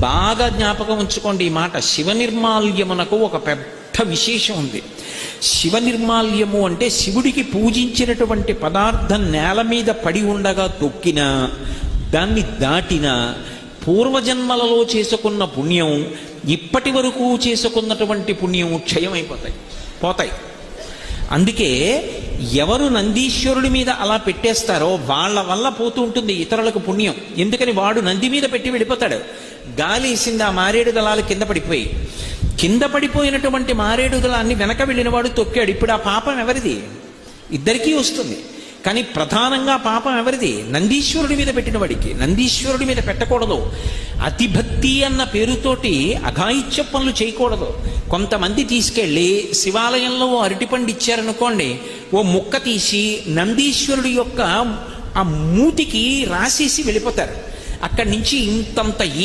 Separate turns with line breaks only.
బాగా జ్ఞాపకం ఉంచుకోండి ఈ మాట. శివ నిర్మాల్యమునకు ఒక పెద్ద విశేషం ఉంది. శివ నిర్మాల్యము అంటే శివుడికి పూజించినటువంటి పదార్థం నేల మీద పడి ఉండగా తొక్కినా దాన్ని దాటినా పూర్వజన్మలలో చేసుకున్న పుణ్యం ఇప్పటి వరకు చేసుకున్నటువంటి పుణ్యం క్షయమైపోతాయి. పోతాయి. అందుకే ఎవరు నందీశ్వరుడి మీద అలా పెట్టేస్తారో వాళ్ళ వల్ల పోతూ ఉంటుంది ఇతరులకు పుణ్యం. ఎందుకని వాడు నంది మీద పెట్టి వెళ్ళిపోతాడు. గాలి వేసింది ఆ మారేడు దళాలు కింద పడిపోయి. కింద పడిపోయినటువంటి మారేడు దళాన్ని వెనక వెళ్ళిన వాడు తొక్కాడు. ఇప్పుడు ఆ పాపం ఎవరిది? ఇద్దరికీ వస్తుంది. కానీ ప్రధానంగా పాపం ఎవరిది? నందీశ్వరుడి మీద పెట్టిన వాడికి నందీశ్వరుడి మీద పెట్టకూడదు. అతిభక్తి అన్న పేరుతోటి అఘాయిత్య పనులు చేయకూడదు. కొంతమంది తీసుకెళ్ళి శివాలయంలో ఓ అరటిపండు ఇచ్చారనుకోండి ఓ ముక్క తీసి నందీశ్వరుడి యొక్క ఆ మూతికి రాసేసి వెళ్ళిపోతారు. అక్కడి నుంచి ఇంతంత